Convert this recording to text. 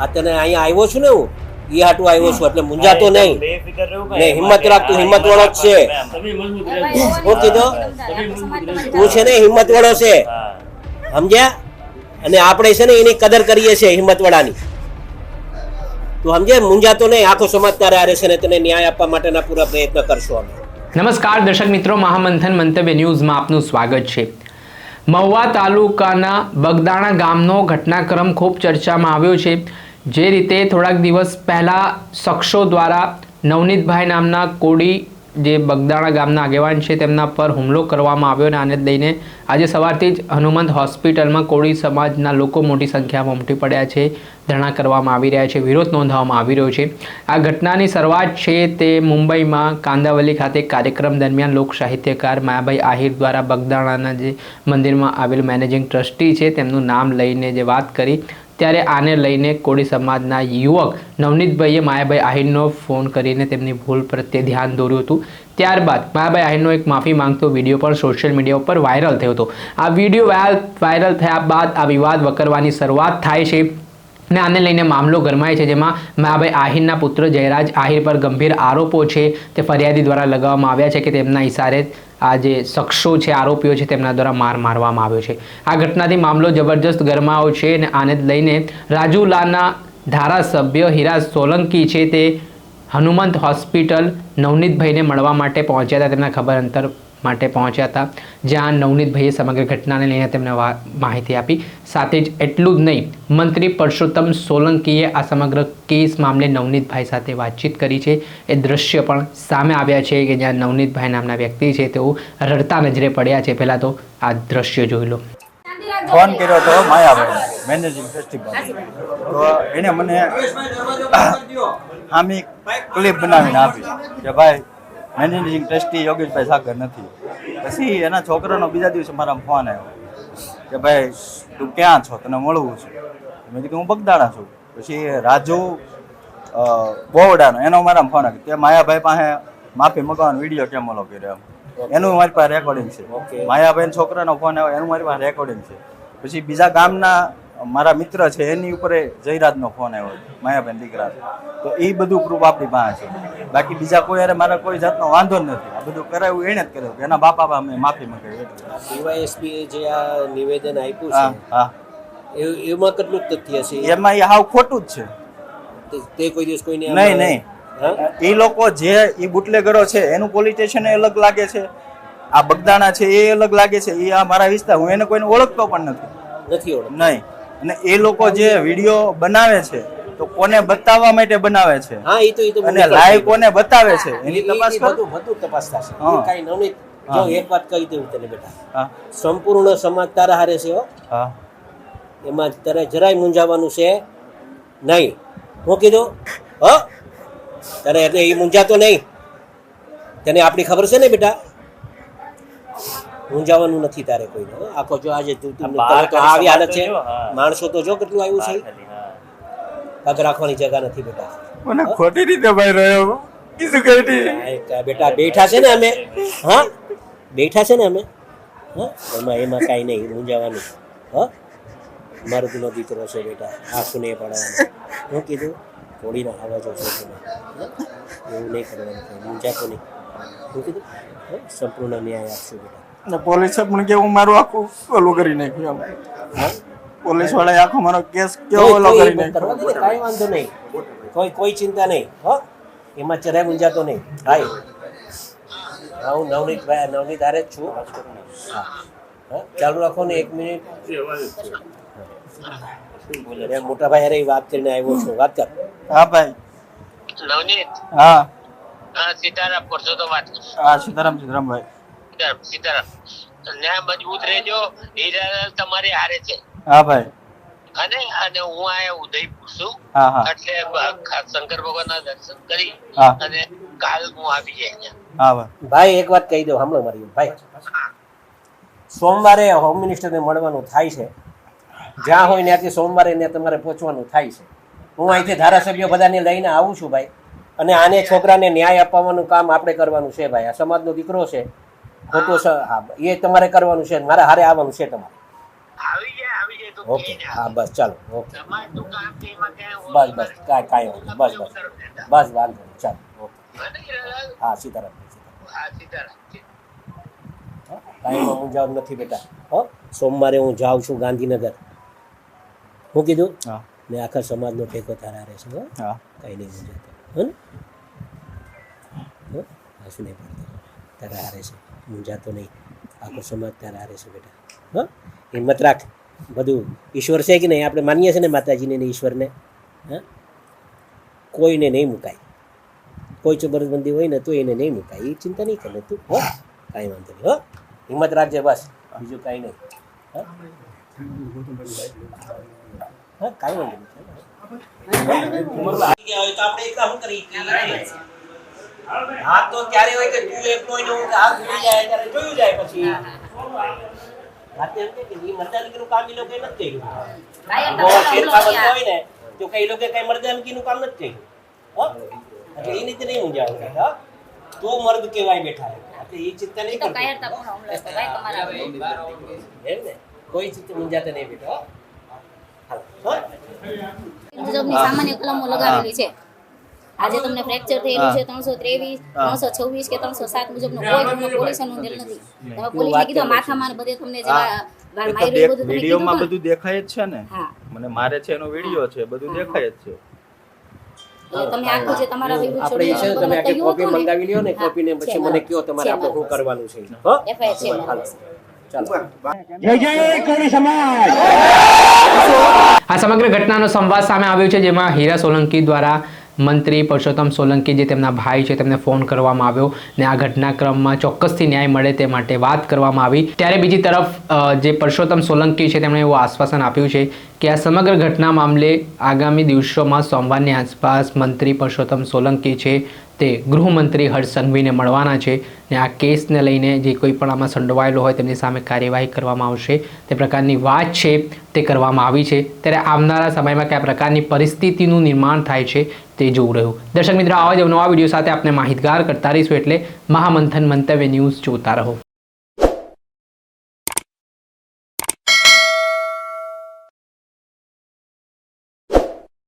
આ તને અહીંયા આવ્યો છું ને હું. ઈ હાટું આવ્યો છું એટલે મુંજાતો નહીં. ને હિંમત રાખ તું હિંમત વાળો જ છે. શું કીધું? તું છે ને હિંમત વાળો છે. સમજ્યા? અને આપણે છે ને એની કદર કરીએ છીએ હિંમત વાળાની. તું સમજે મુંજાતો નહીં. આખો સમાજ તારે આરે છે ને તને ન્યાય આપવા માટેના પૂરા પ્રયત્ન કરશો અમે. નમસ્કાર દર્શક મિત્રો. મહામંથન મંતવ્ય ન્યૂઝમાં આપનું સ્વાગત છે. મહુવા તાલુકાના બગદાણા ગામનો ઘટનાક્રમ ખૂબ ચર્ચામાં આવ્યો છે. જે રીતે થોડાક દિવસ પહેલાં શખ્સો દ્વારા નવનીતભાઈ નામના કોડી જે બગદાણા ગામના આગેવાન છે, તેમના પર હુમલો કરવામાં આવ્યો અને આને લઈને આજે સવારથી જ હનુમંત હોસ્પિટલમાં કોળી સમાજના લોકો મોટી સંખ્યામાં ઉમટી પડ્યા છે, ધરણા કરવામાં આવી રહ્યા છે, વિરોધ નોંધાવવામાં આવી રહ્યો છે. આ ઘટનાની શરૂઆત છે તે મુંબઈમાં કાંદાવલી ખાતે કાર્યક્રમ દરમિયાન લોક સાહિત્યકાર માયાભાઈ આહિર દ્વારા બગદાણાના જે મંદિરમાં આવેલ મેનેજિંગ ટ્રસ્ટી છે, તેમનું નામ લઈને જે વાત કરી ત્યારે આને લઈને કોળી સમાજના યુવક નવનીતભાઈએ માયાભાઈ આહિરનો ફોન કરીને તેમની ભૂલ પ્રત્યે ધ્યાન દોર્યું હતું. ત્યારબાદ માયાભાઈ આહિરનો એક માફી માંગતો વીડિયો પણ સોશિયલ મીડિયા ઉપર વાયરલ થયો હતો. આ વીડિયો વાયરલ થયા બાદ આ વિવાદ વકરવાની શરૂઆત થાય છે. ને આને લઈને મામલો ગરમાય છે, જેમાં માયાભાઈ આહિરના પુત્ર જયરાજ આહિર પર ગંભીર આરોપો છે, તે ફરિયાદી દ્વારા લગાવવામાં આવ્યા છે કે તેમના ઇશારે આ જે શખ્સો છે, આરોપીઓ છે, તેમના દ્વારા માર મારવામાં આવ્યો છે. આ ઘટનાથી મામલો જબરજસ્ત ગરમાયો છે અને આને લઈને રાજુલાના ધારાસભ્ય હિરાજ સોલંકી છે, તે હનુમંત હોસ્પિટલ નવનીતભાઈને મળવા માટે પહોંચ્યા હતા. તેમના ખબર અંતર માટે પહોંચ્યા હતા, જ્યાં નવનીતભાઈએ સમગ્ર ઘટનાને લઈને તેમને માહિતી આપી. સાથે જ એટલું જ નહીં, મંત્રી પરસોત્તમ સોલંકીએ આ સમગ્ર કેસ મામલે નવનીતભાઈ સાથે વાતચીત કરી છે. એ દ્રશ્ય પણ સામે આવ્યા છે કે જ્યાં નવનીતભાઈ નામના વ્યક્તિ છે, તેઓ રડતા નજરે પડ્યા છે. પહેલાં તો આ દ્રશ્ય જોઈ લો. ફોન કર્યો હતો માયાભાઈ મેનેજિંગ ફેસ્ટિવલ તો એને મને આમી ક્લિપ બનાવીને આપી કે ભાઈ મેનેજિંગ ટ્રસ્ટી યોગેશભાઈ સાગર નથી. પછી એના છોકરાનો બીજા દિવસે મારા ફોન આવ્યો કે ભાઈ તું ક્યાં છો? તને મળવું છે. મેં કીધું હું બગદાણા છું. પછી રાજુ બોવડાનો એનો મારા ફોન આવ્યો તે માયાભાઈ પાસે માફી મગાવવાનો વીડિયો કેમ ઓલો કર્યો એમ. એનું મારી પાસે રેકોર્ડિંગ છે. માયાભાઈ છોકરાનો ફોન આવ્યો એનું મારી પાસે રેકોર્ડિંગ છે. પછી બીજા ગામના મારા મિત્ર છે એની ઉપર જયરાજનો ફોન આવ્યો માયાબેન દીકરા તો એ બધું પ્રૂફ આપણી પાસે છે. બાકી બીજા કોઈ અરે મારા કોઈ જાતનો વાંધો નથી. આ બધું કરાવ્યું એને જ કર્યું એના બાપા અમે માફી મંગાવી ડીવાયએસપી જે આ નિવેદન આપ્યું હા છે હા એમાં કેટલું તથ્ય છે? એમાં એ હાવ ખોટું જ છે. તે- કોઈ દિવસ કોઈને નહીં નહીં. એ લોકો જે એ બુટલેગરો છે એનું પોલિટેશન અલગ લાગે છે. આ બગદાણા છે એ અલગ લાગે છે. એ આ મારા વિસ્તાર હું એને કોઈને ઓળખતો પણ નથી. નથી ઓળખ નહીં. અને એ લોકો જે વીડિયો બનાવે છે તો કોને બતાવવા માટે બનાવે છે? હા એ તો એ તો અને લાઈવ કોને બતાવે છે? એની તપાસ બધું બધું તપાસ થશે. હા. નવનીત જો એક વાત કહી દઉં તને બેટા. સંપૂર્ણ સમાજ તારા હારે છે હો. હા. એમાં તારે જરાય મૂંઝાવાનું છે નહીં. હું કીધું? હ? તારે એટલે એ મૂંઝાતો નહીં. તને આપણી ખબર છે ને બેટા? મૂંઝાવાનું નથી તારે કોઈને હો. આખો જો આજે આવી હાલત છે. માણસો તો જો કેટલું આવ્યું છે. પગ રાખવાની જગા નથી બેટા. મને ખોટી રીતે ભાઈ રહ્યો કીધું કઈ બેટા બેઠા છે ને અમે. હા? બેઠા છે ને અમે. હા? એમાં એમાં કાંઈ નહીં મૂંઝાવાનું હા? મર્દનો દીકરો છે બેટા આંખું નહીં પડવાનું હું કીધું થોડીના અવાજો છે તમે. હા? એવું નહીં કરવાનું મૂંઝાતો નહીં હું કીધું સંપૂર્ણ ન્યાય આપશું બેટા. ને પોલીસે પણ કેવું મારું આખું ઓલું કરી નાખ્યું એમ. હા? પોલીસ વાળાએ આખો મારો કેસ કેવો ઓલો કરી નાખ્યો? કાંઈ વાંધો નહીં. કોઈ કોઈ ચિંતા નહીં હો. એમાં જરાય મૂંઝાતો નહીં. હાય. હા હું નવનીત ભાઈ નવનીત આરે જ છું. હા. હા? ચાલુ રાખો ને એક મિનિટ. એ મોટા ભાઈ અરે વાત કરીને આવ્યો છું. વાત કર. હા ભાઈ. નવનીત? હા. હા સીતારામ પરસો તો વાત હા સીતારામ સીતારામ સીતારામ. ન્યાય મજબૂત રહેજો હીરાલાલ તમારી હારે છે. હા ભાઈ. અને અને હું આયા ઉદયપુર છું. એટલે શંકર ભગવાન ના દર્શન કરી અને કાલ હું આવી જાય ભાઈ. ભાઈ એક વાત કહી દો સાંભળો મારી ભાઈ. સોમવારે હોમ મિનિસ્ટરને મળવાનું થાય છે. જ્યાં હોય ત્યાંથી સોમવારે ત્યાં તમારે પહોંચવાનું થાય છે. હું અહીંથી ધારાસભ્યો બધાને લઈને આવું છું ભાઈ. અને આને છોકરાને ન્યાય અપાવવાનું કામ આપણે કરવાનું છે ભાઈ. આ સમાજનો દીકરો છે. ખોટો હા એ તમારે કરવાનું છે મારે હારે આવવાનું છે તમારે. આવી જાય આવી જાય તું ઓકે હા બસ ચાલો ઓકે. બસ બસ કાંઈ કાંઈ વાંધો નહીં. બસ બસ. બસ વાંધો નહીં ચાલો ઓકે. હા સીતારામ સીતારામ. હા જાઉં હા, નથી બેટા. હો સોમવારે હું જાઉં છું ગાંધીનગર. હું કીધું? હા. મેં આખા સમાજનો ટેકો તારા રહેશે હો. હા. કાંઈ નહીં હો ને હો હાસુ નહીં પડતો. તારા હારે છે જાતો નહીં. આખો સમાજ તારા હારે છે બેટા. હા? હિંમત રાખ. બધું ઈશ્વર છે કે નહીં? આપણે માનીએ છીએ ને માતાજીને ને ઈશ્વરને. હા? કોઈને નહીં મુકાય. કોઈ જબરદસ્તી હોય ને તો એને નહીં મુકાય. એ ચિંતા નહીં કરે તું. હો? કાંઈ વાંધો નહીં. હો? હિંમત રાખજે બસ. બીજું કાંઈ નહીં. હા? હા? કાંઈ વાંધો નહીં. હા તો ક્યારે હોય કે તું એક કોઈ ને હું હાથ ભૂલી જાય ત્યારે જોયું જાય પછી. વાત એમ કે ઈ મર્દાનગીનું કામ ઈ લોકોએ નથી કર્યું. બહુ ફેરફાર હોય ને તો કઈ લોકો કઈ મર્દાનગીનું કામ નથી કર્યું. એટલે એ રીતે નહીં મૂંઝાવું હા? તું મર્દ કેવાય બેઠા એટલે એ ચિંતા નહીં હુમલો ભાઈ તમારા એમ ને? કોઈ ચિંતા મૂંઝાતા નહીં બેઠા સામાન્ય કલમો લગાવેલી છે. આજે તમને ફ્રેક્ચર થયેલું છે ત્રણસો ત્રેવીસ ત્રણસો છવ્વીસ કે ત્રણસો સાત મુજબનો કોઈ તમને પોલીસે નોંધેલ નથી. તમે પોલીસને કીધું માથામાં બધે તમને જે વા- વાર એ તો માર્યું એ દેખ- બધું તમે વિડીયોમાં બધું દેખાય જ છે ને? મને મારે છે એનો વીડિયો છે બધું દેખાય જ છે. તમે આખું જે તમારા વિરુદ્ધ આપણે છે તમે આખી કોપી મંગાવી લ્યો ને કોપી ને પછી મને કયો તમારે આપણે શું કરવાનું છે. હો? આ સમગ્ર ઘટનાનો સંવાદ સામે આવ્યો છે જેમાં હીરા સોલંકી દ્વારા મંત્રી પરસોત્તમ સોલંકી જે તેમના ભાઈ છે, તેમને ફોન કરવામાં આવ્યો ને આ ઘટનાક્રમમાં ચોક્કસથી ન્યાય મળે તે માટે વાત કરવામાં આવી. ત્યારે બીજી તરફ જે પરસોત્તમ સોલંકી છે, તેમણે એવું આશ્વાસન આપ્યું છે કે આ સમગ્ર ઘટના મામલે આગામી દિવસોમાં સોમવારની આસપાસ મંત્રી પરસોત્તમ સોલંકી છે તે ગૃહમંત્રી હર્ષ મળવાના છે ને આ કેસને લઈને જે કોઈ પણ આમાં સંડોવાયેલો હોય તેમની સામે કાર્યવાહી કરવામાં આવશે, તે પ્રકારની વાત છે, તે કરવામાં આવી છે. ત્યારે આવનારા સમયમાં કયા પ્રકારની પરિસ્થિતિનું નિર્માણ થાય છે તે જોવું રહ્યું. દર્શક મિત્રો, આવા જ નવા વીડિયો સાથે આપણે માહિતગાર કરતા રહીશું એટલે મહામંથન મંતવ્ય ન્યૂઝ જોતા રહો.